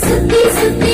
சுத்தி சுத்தி